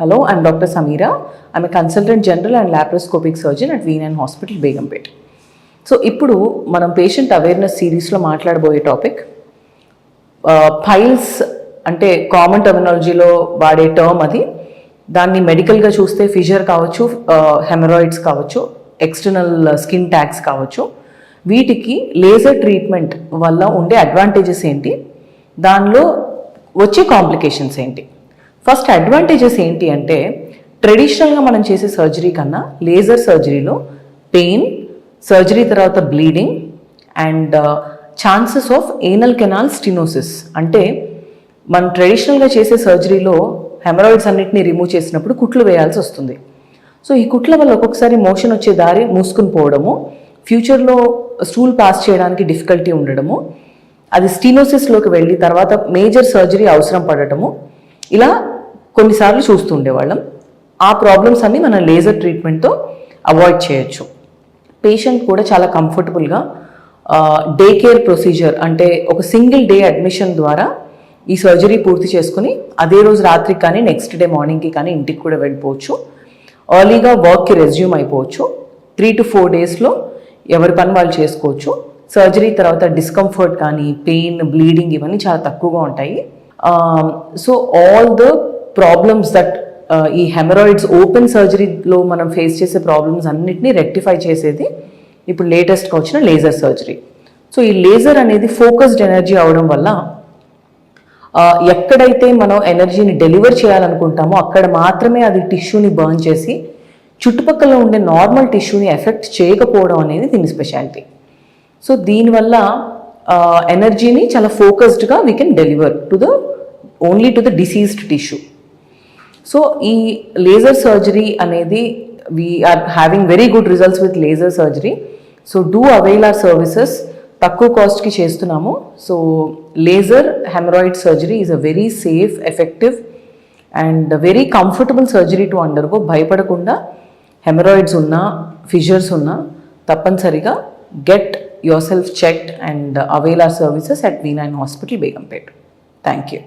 Hello I'm doctor Sameera I'm a consultant general and laparoscopic surgeon at V9 Hospital, Begumpet. So ఇప్పుడు మనం patient awareness సిరీస్లో మాట్లాడబోయే topic piles అంటే common టర్మినాలజీలో వాడే టర్మ్ అది. దాన్ని మెడికల్గా చూస్తే ఫిజర్ కావచ్చు హెమరాయిడ్స్ కావచ్చు ఎక్స్టర్నల్ స్కిన్ ట్యాగ్స్ కావచ్చు. వీటికి లేజర్ ట్రీట్మెంట్ వల్ల ఉండే అడ్వాంటేజెస్ ఏంటి? దానిలో వచ్చే కాంప్లికేషన్స్ ఏంటి? ఫస్ట్ అడ్వాంటేజెస్ ఏంటి అంటే ట్రెడిషనల్గా మనం చేసే సర్జరీ కన్నా లేజర్ సర్జరీలో పెయిన్ సర్జరీ తర్వాత bleeding and chances of anal canal stenosis అంటే మనం ట్రెడిషనల్గా చేసే సర్జరీలో హెమరాయిడ్స్ అన్నింటినీ రిమూవ్ చేసినప్పుడు కుట్లు వేయాల్సి వస్తుంది. సో ఈ కుట్ల వల్ల ఒక్కొక్కసారి మోషన్ వచ్చే దారి మూసుకుని పోవడము ఫ్యూచర్లో స్టూల్ పాస్ చేయడానికి డిఫికల్టీ ఉండడము అది స్టీనోసిస్లోకి వెళ్ళి తర్వాత మేజర్ సర్జరీ అవసరం పడటము ఇలా కొన్నిసార్లు చూస్తూ ఉండేవాళ్ళం ఆ ప్రాబ్లమ్స్ అన్నీ మనం లేజర్ ట్రీట్మెంట్తో అవాయిడ్ చేయొచ్చు. పేషెంట్ కూడా చాలా కంఫర్టబుల్గా డే కేర్ ప్రొసీజర్ అంటే ఒక సింగిల్ డే అడ్మిషన్ ద్వారా ఈ సర్జరీ పూర్తి చేసుకుని అదే రోజు రాత్రికి కానీ నెక్స్ట్ డే మార్నింగ్కి కానీ ఇంటికి కూడా వెళ్ళిపోవచ్చు. ఎర్లీగా వర్క్కి రెజ్యూమ్ అయిపోవచ్చు. త్రీ టు ఫోర్ డేస్లో ఎవరి పని వాళ్ళు చేసుకోవచ్చు. సర్జరీ తర్వాత డిస్కంఫర్ట్ కానీ పెయిన్ బ్లీడింగ్ ఇవన్నీ చాలా తక్కువగా ఉంటాయి. So all the problems that uh, ఈ హెమరాయిడ్స్ ఓపెన్ సర్జరీలో మనం ఫేస్ చేసే ప్రాబ్లమ్స్ అన్నిటినీ రెక్టిఫై చేసేది ఇప్పుడు లేటెస్ట్గా వచ్చిన లేజర్ సర్జరీ సో ఈ లేజర్ అనేది ఫోకస్డ్ ఎనర్జీ అవడం వల్ల ఎక్కడైతే మనం ఎనర్జీని డెలివర్ చేయాలనుకుంటామో అక్కడ మాత్రమే అది టిష్యూని బర్న్ చేసి చుట్టుపక్కల ఉండే నార్మల్ టిష్యూని ఎఫెక్ట్ చేయకపోవడం అనేది దీని స్పెషాలిటీ సో దీనివల్ల ఎనర్జీని చాలా ఫోకస్డ్గా we can deliver to the only to the diseased tissue so ఈ లేజర్ సర్జరీ అనేది we are having very good results with laser surgery so do avail our services తక్కువ కాస్ట్కి చేస్తున్నాము. So laser hemorrhoid surgery is a very safe effective and very comfortable surgery to undergo భయపడకుండా hemorrhoids ఉన్నా fissures ఉన్నా తప్పనిసరిగా get yourself checked and avail our services at V nine hospital Begumpet thank you